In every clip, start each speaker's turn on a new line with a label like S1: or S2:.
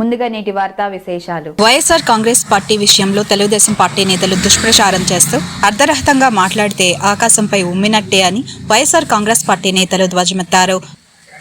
S1: ముందుగా నేటి వార్తా విశేషాలు.
S2: వైఎస్ఆర్ కాంగ్రెస్ పార్టీ విషయంలో తెలుగుదేశం పార్టీ నేతలు దుష్ప్రచారం చేస్తూ అర్ధరహితంగా మాట్లాడితే ఆకాశంపై ఉమ్మినట్టే అని వైఎస్ఆర్ కాంగ్రెస్ పార్టీ నేతలు ధ్వజమెత్తారు.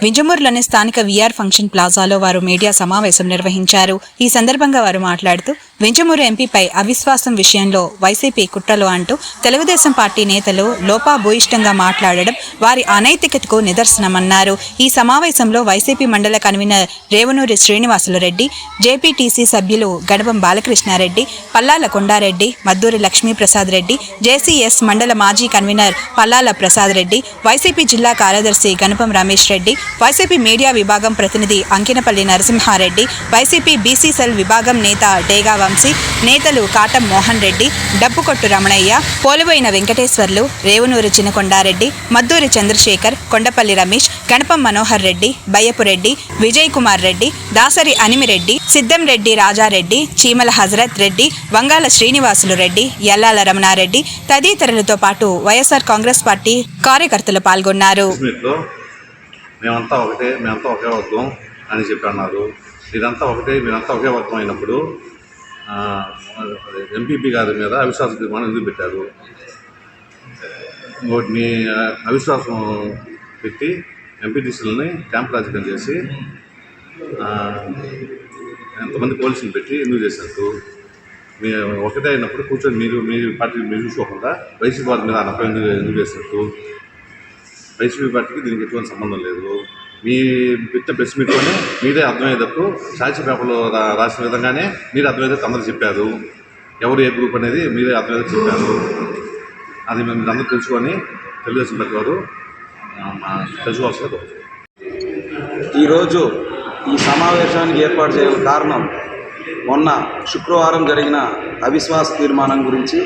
S2: వింజమూరులోని స్థానిక విఆర్ ఫంక్షన్ ప్లాజాలో వారు మీడియా సమావేశం నిర్వహించారు. ఈ సందర్భంగా వారు మాట్లాడుతూ వింజమూరు ఎంపీపై అవిశ్వాసం విషయంలో వైసీపీ కుట్రలు అంటూ తెలుగుదేశం పార్టీ నేతలు లోపాభూయిష్టంగా మాట్లాడడం వారి అనైతికతకు నిదర్శనమన్నారు. ఈ సమావేశంలో వైసీపీ మండల కన్వీనర్ రేవనూరి శ్రీనివాసులు రెడ్డి జేపీటీసీ సభ్యులు గణపం బాలకృష్ణారెడ్డి పల్లాల కొండారెడ్డి మద్దూరి లక్ష్మీప్రసాద్ రెడ్డి జేసీఎస్ మండల మాజీ కన్వీనర్ పల్లాల ప్రసాద్ రెడ్డి వైసీపీ జిల్లా కార్యదర్శి గణపం రమేష్ రెడ్డి వైసీపీ మీడియా విభాగం ప్రతినిధి Ankinapalli Narasimhareddy YCP BC cell విభాగం నేత డేగా వంశీ నేతలు కాటం మోహన్ రెడ్డి డప్పుకొట్టు రమణయ్య పోలువైన వెంకటేశ్వర్లు రేవునూరి చినకొండారెడ్డి మద్దూరి చంద్రశేఖర్ కొండపల్లి రమేష్ గణపం మనోహర్ రెడ్డి బయ్యపురెడ్డి విజయ్ కుమార్ రెడ్డి దాసరి అనిమిరెడ్డి సిద్ధం రెడ్డి రాజారెడ్డి చీమల హజరత్ రెడ్డి వంగాల శ్రీనివాసులు రెడ్డి యల్లాల రమణారెడ్డి తదితరులతో పాటు వైఎస్ఆర్ కాంగ్రెస్ పార్టీ కార్యకర్తలు పాల్గొన్నారు.
S3: మేమంతా ఒకటే మేమంతా ఒకే వర్గం అని చెప్పి అన్నారు. ఇదంతా ఒకటే మీరంతా ఒకే వర్గం అయినప్పుడు ఎంపీపీ గారి మీద అవిశ్వాస తీర్మానం ఎందుకు పెట్టారు? ఇంకోటి మీ అవిశ్వాసం పెట్టి ఎంపీటీసీలని క్యాంప్ రాజకీయం చేసి ఎంతమంది పోలీసులు పెట్టి ఎందుకు చేశారు? మీ ఒకటే అయినప్పుడు కూర్చొని మీరు మీ పార్టీ మీరు చూసుకోకుండా వైసీపీ వారి మీద అనపై ఎందుకు ఎందుకు చేసినట్టు వైసీపీ పార్టీకి దీనికి ఎటువంటి సంబంధం లేదు. మీ పెట్టిన ప్రెస్ మీట్లోనే మీరే అర్థమయ్యేటట్టు సాక్షి పేపర్లో రాసిన విధంగానే మీరు అర్థమయ్యేటట్టు అందరూ చెప్పారు. ఎవరు ఏ గ్రూప్ అనేది మీరే అర్థమయ్యేటట్టు చెప్పారు. అది మేము అందరూ తెలుసుకొని తెలుగుదేశం పార్టీ వారు తెలుసుకోవాల్సిన
S4: ఈరోజు ఈ సమావేశానికి ఏర్పాటు చేయడం కారణం మొన్న శుక్రవారం జరిగిన అవిశ్వాస తీర్మానం గురించి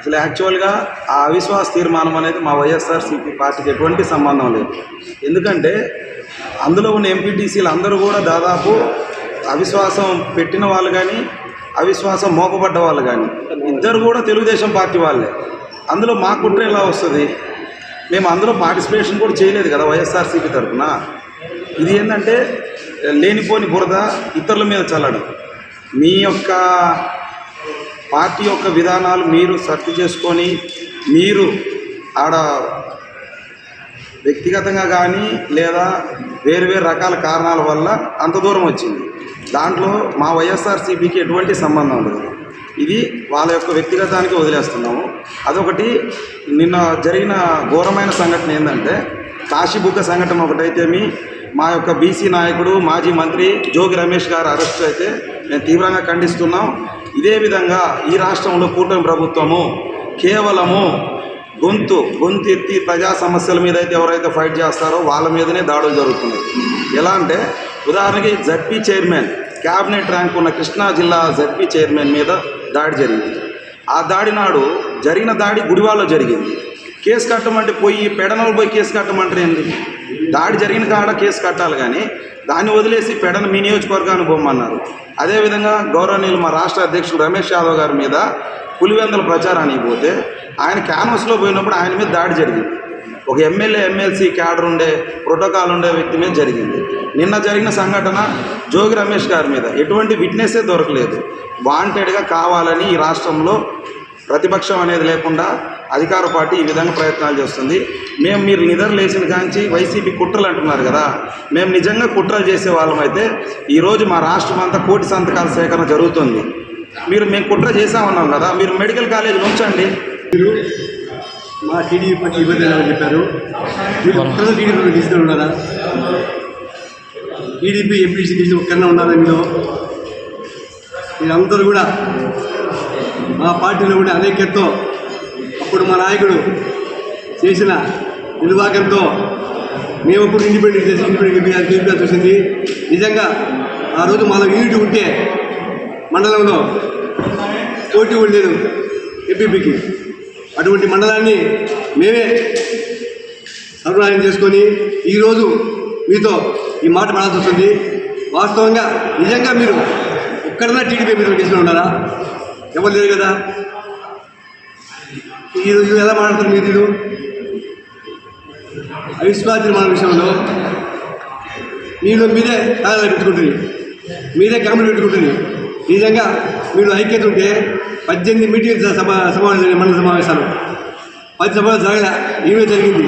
S4: అసలు యాక్చువల్గా ఆ అవిశ్వాస తీర్మానం అనేది మా వైఎస్ఆర్సీపీ పార్టీకి ఎటువంటి సంబంధం లేదు. ఎందుకంటే అందులో ఉన్న ఎంపీటీసీలు అందరూ కూడా దాదాపు అవిశ్వాసం పెట్టిన వాళ్ళు కానీ అవిశ్వాసం మోపబడ్డ వాళ్ళు కానీ ఇద్దరు కూడా తెలుగుదేశం పార్టీ వాళ్ళే. అందులో మా కుట్ర ఎలా వస్తుంది? మేము అందులో పార్టిసిపేషన్ కూడా చేయలేదు కదా వైఎస్ఆర్సీపీ తరఫున. ఇది ఏంటంటే లేనిపోని బురద ఇతరుల మీద చల్లడం. మీ యొక్క పార్టీ యొక్క విధానాలు మీరు సర్ది చేసుకొని మీరు ఆడ వ్యక్తిగతంగా కానీ లేదా వేరు వేరు రకాల కారణాల వల్ల అంత దూరం వచ్చింది. దాంట్లో మా వైఎస్ఆర్సీపీకి ఎటువంటి సంబంధం లేదు ఇది వాళ్ళ యొక్క వ్యక్తిగతానికి వదిలేస్తున్నాము. అదొకటి. నిన్న జరిగిన ఘోరమైన సంఘటన ఏంటంటే కాశీబుగ్గ సంఘటన ఒకటైతేమి మా యొక్క బీసీ నాయకుడు మాజీ మంత్రి జోగి రమేష్ గారు అరెస్ట్ అయితే మేము తీవ్రంగా ఖండిస్తున్నాం. ఇదే విధంగా ఈ రాష్ట్రంలో కూటమి ప్రభుత్వము కేవలము గొంతు గొంతు ఎత్తి ప్రజా సమస్యల మీద అయితే ఎవరైతే ఫైట్ చేస్తారో వాళ్ళ మీదనే దాడులు జరుగుతున్నాయి. ఎలా అంటే ఉదాహరణకి జడ్పీ చైర్మన్ క్యాబినెట్ ర్యాంక్ ఉన్న కృష్ణా జిల్లా జడ్పీ చైర్మన్ మీద దాడి జరిగింది. ఆ దాడి నాడు జరిగిన దాడి గుడివాడలో జరిగింది. కేసు కట్టమంటే పోయి పెడనలు పోయి కేసు కట్టమంటారు ఏంది? దాడి జరిగిన కాడ కేసు కట్టాలి కానీ దాన్ని వదిలేసి పెడన మీ నియోజకవర్గాన్ని పోమన్నారు అదేవిధంగా గౌరవనీయులు మా రాష్ట్ర అధ్యక్షుడు రమేష్ యాదవ్ గారి మీద పులివెందుల ప్రచారానికి పోతే ఆయన క్యాన్వస్లో పోయినప్పుడు ఆయన మీద దాడి జరిగింది. ఒక ఎమ్మెల్యే ఎమ్మెల్సీ క్యాడర్ ఉండే ప్రోటోకాల్ ఉండే వ్యక్తి మీద జరిగింది. నిన్న జరిగిన సంఘటన జోగి రమేష్ గారి మీద. ఎటువంటి విట్నెస్సే దొరకలేదు. వాంటెడ్గా కావాలని ఈ రాష్ట్రంలో ప్రతిపక్షం అనేది లేకుండా అధికార పార్టీ ఈ విధంగా ప్రయత్నాలు చేస్తుంది. మేము మీరు నిద్ర లేచిన కాంచి వైసీపీ కుట్రలు అంటున్నారు కదా. మేము నిజంగా కుట్రలు చేసే వాళ్ళమైతే ఈరోజు మా రాష్ట్రం అంతా కోటి సంతకాల సేకరణ జరుగుతుంది. మీరు మేము కుట్ర చేసామన్నాం కదా. మీరు మెడికల్ కాలేజీలు ఉంచండి
S5: మీరు మా టీడీపీ పార్టీ ఇబ్బంది అని చెప్పారు. మీరు ఒక్కరు టీడీపీ తీసుకుని ఉన్నారా? టీడీపీ ఎంపీసీ తీసి ఒక్కరినే ఉన్నారా మీరు మీరందరూ కూడా మా పార్టీలో కూడా అనేకతో అప్పుడు మా నాయకుడు చేసిన నిర్వాహకంతో మేము ఇప్పుడు ఇండిపెండెంట్ చేసి ఇండిపెండెంట్ గెలిపి వచ్చింది నిజంగా ఆ రోజు మాలో యూనిటీ ఉంటే మండలంలో పోటీ ఉండేది ఎంపీపీకి అటువంటి మండలాన్ని మేమే సర్వనాశనం చేసుకొని ఈరోజు మీతో ఈ మాట పడాల్సి వస్తుంది. వాస్తవంగా నిజంగా మీరు ఒక్కడన్నా టీడీపీ మీరు తీసుకుని ఉన్నారా? ఎవరు లేరు కదా. ఈరోజు ఎలా మాట్లాడతారు మీరు ఇది అవిశ్వాస నిర్మాణ విషయంలో మీరు మీరే తాళాలు పెట్టుకుంటుంది మీరే క్యామెరా పెట్టుకుంటుంది నిజంగా మీరు ఐక్యత ఉంటే పద్దెనిమిది మీటింగ్ సభ సమావేశాలు మండల సమావేశాలు. పది సభలు జరగలే ఏమే జరిగింది.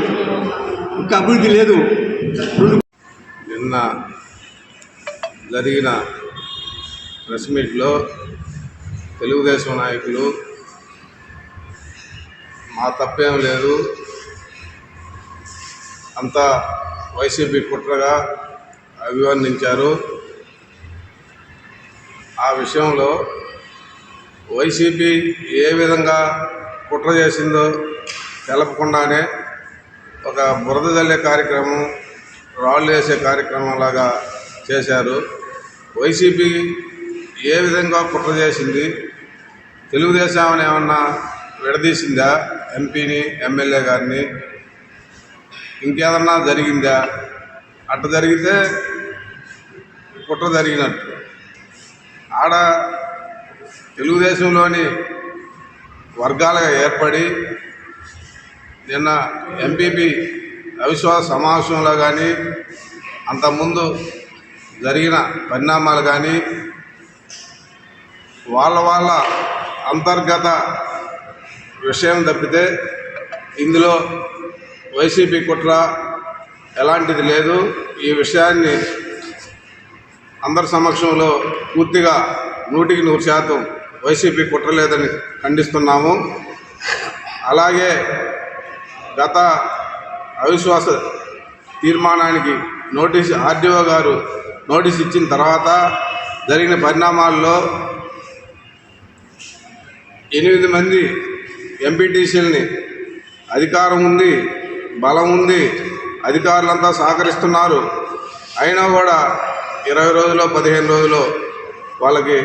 S5: ఇంకా అభివృద్ధి లేదు.
S3: నిన్న జరిగిన ప్రెస్ మీట్లో తెలుగుదేశం నాయకులు మా తప్పేం లేదు. అంతా వైసీపీ కుట్రగా అభివర్ణించారు. ఆ విషయంలో వైసీపీ ఏ విధంగా కుట్ర చేసిందో తెలపకుండానే ఒక బురద జల్లే కార్యక్రమం రాళ్ళు వేసే కార్యక్రమం లాగా చేశారు. వైసీపీ ఏ విధంగా కుట్ర చేసింది? తెలుగుదేశం ఏమన్నా విడదీసిందా? ఎంపీని ఎమ్మెల్యే గారిని. ఇంకేదన్నా జరిగిందా? అట్ట జరిగితే కుట్ర జరిగినట్టు. ఆడ తెలుగుదేశంలోని వర్గాలుగా ఏర్పడి నిన్న ఎంపీపీ అవిశ్వాస సమావేశంలో కానీ అంతకుముందు జరిగిన పరిణామాలు కానీ వాళ్ళ వాళ్ళ అంతర్గత విషయం తప్పితే ఇందులో వైసీపీ కుట్ర ఎలాంటిది లేదు. ఈ విషయాన్ని అందరి సమక్షంలో పూర్తిగా నూటికి నూరు శాతం వైసీపీ కుట్ర లేదని ఖండిస్తున్నాము. అలాగే గత అవిశ్వాస తీర్మానానికి నోటీస్ ఆర్డీఓ గారు నోటీస్ ఇచ్చిన తర్వాత జరిగిన పరిణామాల్లో ఎనిమిది మంది ఎంపీటీసీలని అధికారం ఉంది బలం ఉంది అధికారులంతా సహకరిస్తున్నారు. అయినా కూడా ఇరవై రోజుల్లో పదిహేను రోజుల్లో వాళ్ళకి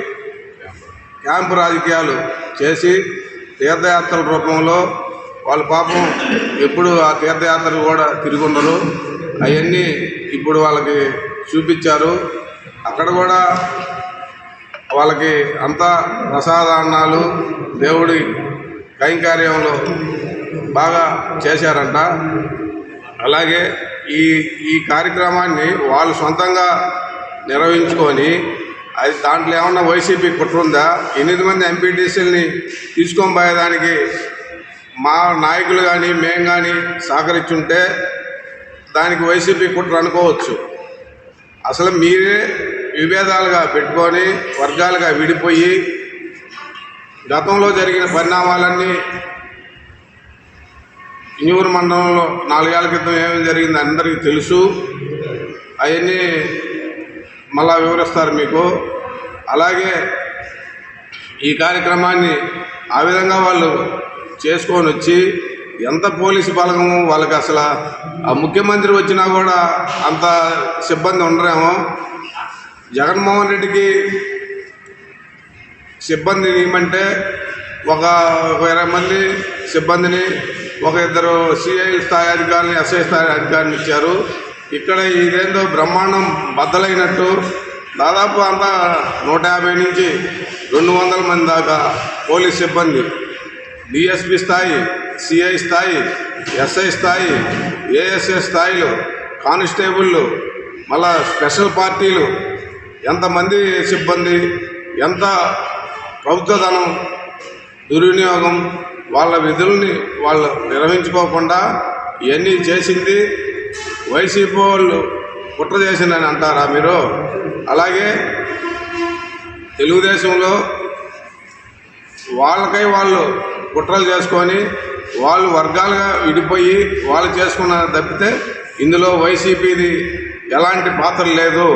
S3: క్యాంపు రాజకీయాలు చేసి తీర్థయాత్రల రూపంలో వాళ్ళ పాపం ఎప్పుడు ఆ తీర్థయాత్రలు కూడా తిరుగుండరు. అవన్నీ ఇప్పుడు వాళ్ళకి చూపించారు. అక్కడ కూడా వాళ్ళకి అంతా ప్రసాదాన్నాలు దేవుడి కైంకార్యంలో బాగా చేశారంట. అలాగే ఈ ఈ కార్యక్రమాన్ని వాళ్ళు సొంతంగా నిర్వహించుకొని అది దాంట్లో ఏమన్నా వైసీపీ కుట్ర ఉందా? ఎనిమిది మంది ఎంపీటీసీలని తీసుకొని పోయేదానికి మా నాయకులు కానీ మేము కానీ సహకరించుంటే దానికి వైసీపీ కుట్ర అనుకోవచ్చు. అసలు మీరే విభేదాలుగా పెట్టుకొని వర్గాలుగా విడిపోయి గతంలో జరిగిన పరిణామాలన్నీ ఇంజూరు మండలంలో నాలుగేళ్ళ క్రితం ఏమేమి జరిగింది అందరికీ తెలుసు. అవన్నీ మళ్ళా వివరిస్తారు మీకు. అలాగే ఈ కార్యక్రమాన్ని ఆ విధంగా వాళ్ళు చేసుకొని వచ్చి ఎంత పోలీసు బలగము వాళ్ళకి అసలు ఆ ముఖ్యమంత్రి వచ్చినా కూడా అంత సిబ్బంది ఉండరేమో. జగన్మోహన్ రెడ్డికి సిబ్బంది ఏమంటే ఒక ఇరవై మంది సిబ్బందిని ఒక ఇద్దరు సిఐ స్థాయి అధికారిని ఎస్ఐ స్థాయి అధికారిని ఇచ్చారు. ఇక్కడ ఇదేందో బ్రహ్మాండం బద్దలైనట్టు దాదాపు అంతా నూట యాభై నుంచి రెండు వందల మంది దాకా పోలీస్ సిబ్బంది డిఎస్పి స్థాయి సిఐ స్థాయి ఎస్ఐ స్థాయి ఏఎస్ఐ స్థాయిలు కానిస్టేబుళ్ళు మళ్ళా స్పెషల్ పార్టీలు ఎంతమంది సిబ్బంది ఎంత ప్రభుత్వ ధనం దుర్వినియోగం వాళ్ళ విధుల్ని వాళ్ళు నిర్వహించుకోకుండా ఇవన్నీ చేసింది వైసీపీ వాళ్ళు కుట్ర చేసిందని అంటారా మీరు? అలాగే తెలుగుదేశంలో వాళ్ళకై వాళ్ళు కుట్రలు చేసుకొని వాళ్ళు వర్గాలుగా విడిపోయి వాళ్ళు చేసుకున్న తప్పితే ఇందులో వైసీపీది ఎలాంటి పాత్ర లేదు.